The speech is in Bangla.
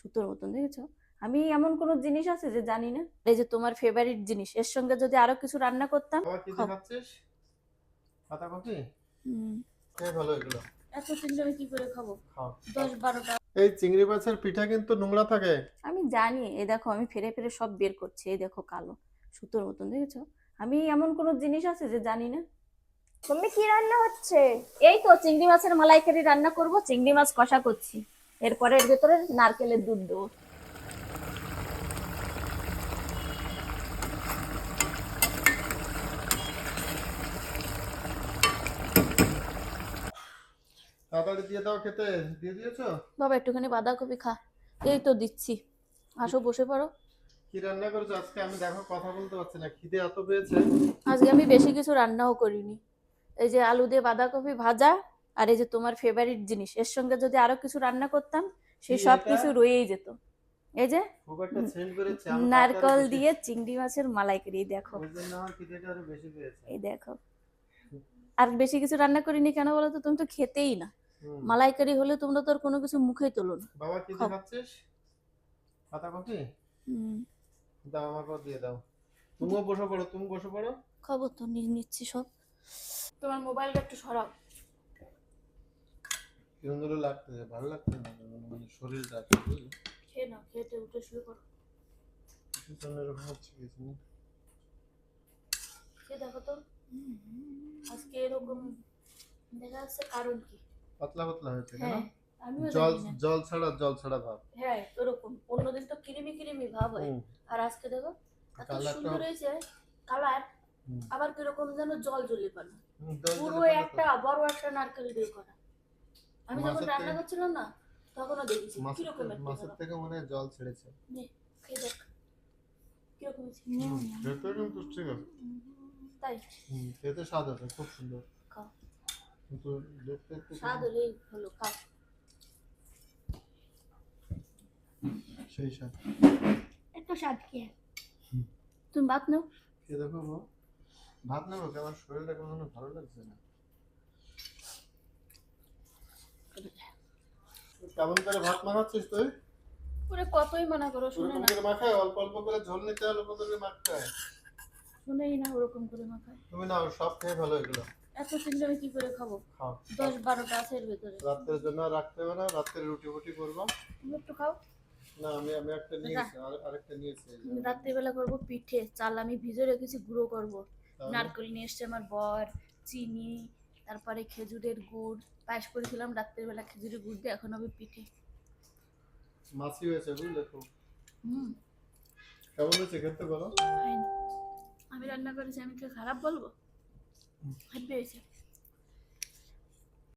সুতোর মতন দেখেছ? আমি এমন কোনো জিনিস আছে যে জানি না। এই যে তোমার ফেভারিট জিনিস এর সঙ্গে যদি আরও কিছু রান্না করতাম আবার কি খাও। দেখাচ্ছিস পাতা কফি হুম, ভালো এগুলো। এত চিংড়ি আমি কি করে খাব? দশ বারোটা। এই চিংড়ি মাছের পিঠা কিন্তু নোংরা থাকে। আমি জানি এই দেখো আমি ফিরে ফিরে সব বের করছি এই দেখো কালো সুতোর মতন দেখেছ? আমি এমন কোনো জিনিস আছে যে জানি না। মাম্মি কি রান্না হচ্ছে? এই তো চিংড়ি মাছের মালাইকারি রান্না করব চিংড়ি মাছ কষা করছি। এরপরে এর ভেতরে নারকেলের দুধ দেবো। তাড়াতাড়ি দিয়ে দাও খেতে। দিয়ে দিয়েছ? বাবা একটুখানি বাঁধাকপি খা। এই তো দিচ্ছি। আসো বসে পড়ো। কি রান্না করেছ? আজকে আমি দেখো কথা বলতে পারছি না। খিদে এত পেয়েছে। আজকে আমি বেশি কিছু রান্নাও করিনি। এই যে আলু দিয়ে বাঁধাকপি ভাজা আর এই যে তোমার ফেভারিট জিনিস এর সঙ্গে যদি আরও কিছু রান্না করতাম সেই সব কিছু রয়েই যেত। এই যে নারকল দিয়ে চিংড়ি মাছের মালাইকারি এই দেখো। এই দেখো। আর বেশি কিছু রান্না করিনি কেন বলো তো তুমি তো খেতেই না। মালাইকারি হলে তোমরা তো আর কোনো কিছু মুখেই তোলো না। বাবা কি খাও। দেখাচ্ছিস পাতা কফি হুম, দাও আমাকেও দিয়ে দাও। তুমিও বসে পড়ো তুমি বসে পড়ো। খাব তো নি- নিচ্ছি সব। তোমার মোবাইলটা একটু সরাও। লাগতেছে ভালো লাগছে না মানে শরীরটা খেয়ে নাও খেতে উঠে শুয়ে পড়ো। কি এরকম হচ্ছে কিছু খেয়ে দেখো তো। আজকে এরকম দেখা যাচ্ছে কারণ কি? পাতলা পাতলা হয়েছে কেন হ্যাঁ জল জল ছাড়া জল ছাড়া ভাব। হ্যাঁ অন্যদিন তো কিরিমি কিরিমি ভাব হয়। আর আজকে দেখো এত সুন্দর হয়েছে কালার আবার কীরকম যেন জল জ্বলে পানা পুরো জলে একটা বড় একটা নারকেল দিয়ে করা। আমি যখন রান্না করছিলাম না তখনও দেখেছি মাছের কীরকম মাছের থেকে মনে হয় জল ছেড়েছে। নে, খেয়ে দেখ। কীরকম খেতে কিন্তু ঠিক আছে তাই? খেতে স্বাদ আছে খুব সুন্দর। কিন্তু দেখতে একটু স্বাদ হলেই হলো খাও। সেই স্বাদ। এত স্বাদ কি? তুমি ভাত নাও। খেয়ে দেখো গো। ভাত নেব কি আমার শরীরটা কেমন যেন ভালো লাগছে না। কেমন করে ভাত মাখাচ্ছিস তুই? ওরে কতই মানা করো শুনে না করে মাখায়? অল্প অল্প করে ঝোল নিতে অল্প করে মাখতে হয় শুনেই না ওরকম করে মাখায়। তুমি না সব খেয়ে ভালো এগুলো। এত চিংড়ি আমি কি করে খাব? দশ বারোটা আছে এর ভেতরে। রাত্রের জন্য রাখতে হবে না রাত্রে রুটি ফুটি করব। তুমি একটু খাও। না আমি আমি একটা নিয়েছি আরেকটা নিয়েছি। রাত্রিবেলা করব পিঠে চাল আমি ভিজে রেখেছি গুঁড়ো করব? নারকেল নিয়ে এসছে আমার বর চিনি তারপরে খেজুরের গুড় পায়েস করেছিলাম রাত্রিবেলা খেজুরের গুড় দিয়ে এখন হবে পিঠে। মাছি হয়েছে বুঝলে খুব। হুম। কেমন হয়েছে খেতে বলো? আমি রান্না করেছি আমি কি খারাপ বলব? হেব্বি হয়েছে